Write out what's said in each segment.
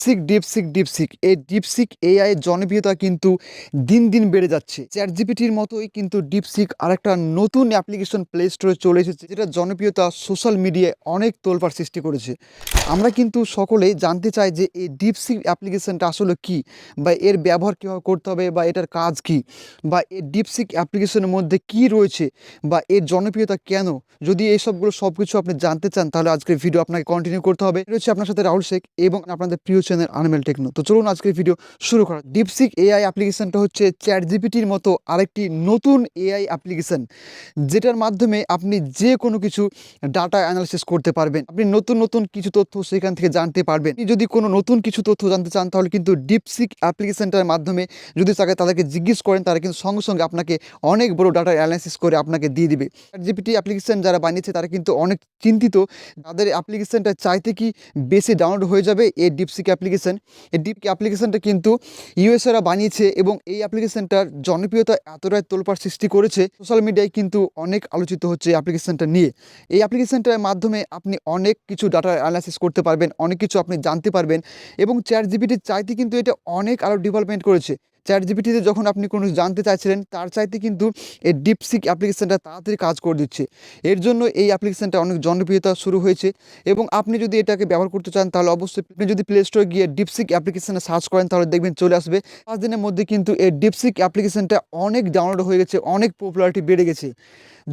Sick DeepSeek DeepSeek এই DeepSeek AI জনপ্রিয়তা কিন্তু দিন দিন বেড়ে যাচ্ছে। চ্যাট জিপিটির মতোই কিন্তু ডিপসিক আর একটা নতুন অ্যাপ্লিকেশন প্লে স্টোরে চলে এসেছে, যেটা জনপ্রিয়তা সোশ্যাল মিডিয়ায় অনেক তোলপাড় সৃষ্টি করেছে। আমরা কিন্তু সকলেই জানতে চাই যে এই ডিপসিক অ্যাপ্লিকেশনটা আসলে কি বা এর ব্যবহার কীভাবে করতে হবে বা এটার কাজ কি? বা এই ডিপসিক অ্যাপ্লিকেশনের মধ্যে কি রয়েছে বা এর জনপ্রিয়তা কেন? যদি এই সবগুলো সব কিছু আপনি জানতে চান, তাহলে আজকের ভিডিও আপনাকে কন্টিনিউ করতে হবে। রয়েছে আপনার সাথে রাহুল শেখ এবং আপনাদের প্রিয় চ্যানেল আনমেল টেকনো তো চলুন আজকের ভিডিও শুরু করা। ডিপসিক এআই অ্যাপ্লিকেশনটা হচ্ছে চ্যাট জিপিটির মতো আরেকটি নতুন এআই অ্যাপ্লিকেশন যেটার মাধ্যমে আপনি যে কোনো কিছু ডাটা অ্যানালিসিস করতে পারবেন। আপনি নতুন নতুন কিছু তথ্য সেখান থেকে জানতে পারবেন। যদি কোনো নতুন কিছু তথ্য জানতে চান, তাহলে কিন্তু ডিপসিক অ্যাপ্লিকেশানটার মাধ্যমে যদি তাকে, তাদেরকে জিজ্ঞেস করেন, তারা কিন্তু সঙ্গে সঙ্গে আপনাকে অনেক বড় ডাটা অ্যানালিসিস করে আপনাকে দিয়ে দিবে। জিপিটি অ্যাপ্লিকেশন যারা বানিয়েছে, তারা কিন্তু অনেক চিন্তিত। তাদের অ্যাপ্লিকেশনটা চাইতে কি বেশি ডাউনলোড হয়ে যাবে? এই ডিপসিক অ্যাপ্লিকেশন এই ডিপ অ্যাপ্লিকেশানটা কিন্তু ইউএসএরা বানিয়েছে এবং এই অ্যাপ্লিকেশানটার জনপ্রিয়তা এতটাই তোলপার সৃষ্টি করেছে সোশ্যাল মিডিয়ায় কিন্তু অনেক আলোচিত হচ্ছে অ্যাপ্লিকেশনটা নিয়ে। এই অ্যাপ্লিকেশানটার মাধ্যমে আপনি অনেক কিছু ডাটা অ্যানালাইসিস করতে পারবেন, অনেক কিছু আপনি জানতে পারবেন এবং চ্যাট জিপিটির চাইতে কিন্তু এটা অনেক আরও ডেভেলপমেন্ট করেছে। চ্যাট জিপিটিতে যখন আপনি কোনো জানতে চাইছিলেন, তার চাইতে কিন্তু এই ডিপসিক অ্যাপ্লিকেশনটা তাড়াতাড়ি কাজ করে দিচ্ছে। এর জন্য এই অ্যাপ্লিকেশনটা অনেক জনপ্রিয়তা শুরু হয়েছে এবং আপনি যদি এটাকে ব্যবহার করতে চান, তাহলে অবশ্যই আপনি যদি প্লে স্টোরে গিয়ে ডিপসিক অ্যাপ্লিকেশানে সার্চ করেন, তাহলে দেখবেন চলে আসবে। পাঁচ দিনের মধ্যে কিন্তু এই ডিপসিক অ্যাপ্লিকেশনটা অনেক ডাউনলোড হয়ে গেছে, অনেক পপুলারিটি বেড়ে গেছে।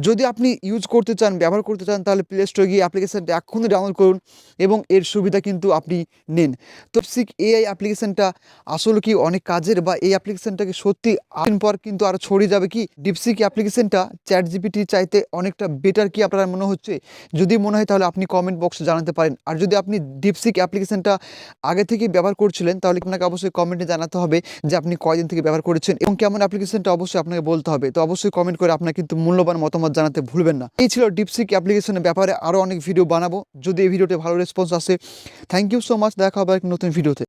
যদি আপনি ইউজ করতে চান, ব্যবহার করতে চান, তাহলে প্লে স্টোরে গিয়ে অ্যাপ্লিকেশনটা এখনই ডাউনলোড করুন এবং এর সুবিধা কিন্তু আপনি নেন। তো সিক এআই অ্যাপ্লিকেশনটা আসলে কি অনেক কাজের বা এই অ্যাপ্লিকেশনটাকে সত্যি দিন পর কিন্তু আরও ছড়িয়ে যাবে কি? ডিপসিক অ্যাপ্লিকেশনটা চ্যাট জিপিটি চাইতে অনেকটা বেটার কি আপনার মনে হচ্ছে? যদি মনে হয় তাহলে আপনি কমেন্ট বক্সে জানাতে পারেন। আর যদি আপনি ডিপসিক অ্যাপ্লিকেশনটা আগে থেকে ব্যবহার করছিলেন, তাহলে আপনাকে অবশ্যই কমেন্টে জানাতে হবে যে আপনি কয়দিন থেকে ব্যবহার করেছেন এবং কেমন অ্যাপ্লিকেশনটা অবশ্যই আপনাকে বলতে হবে। তো অবশ্যই কমেন্ট করে আপনার কিন্তু মূল্যবান মতামত জানাতে ভুলবেন না। এই ছিল ডিপসিক অ্যাপ্লিকেশনের ব্যাপারে আরও অনেক ভিডিও বানাবো। যদি এই ভিডিওতে ভালো রেসপন্স আসে থ্যাংক ইউ সো মাচ দেখা হবে এক নতুন ভিডিওতে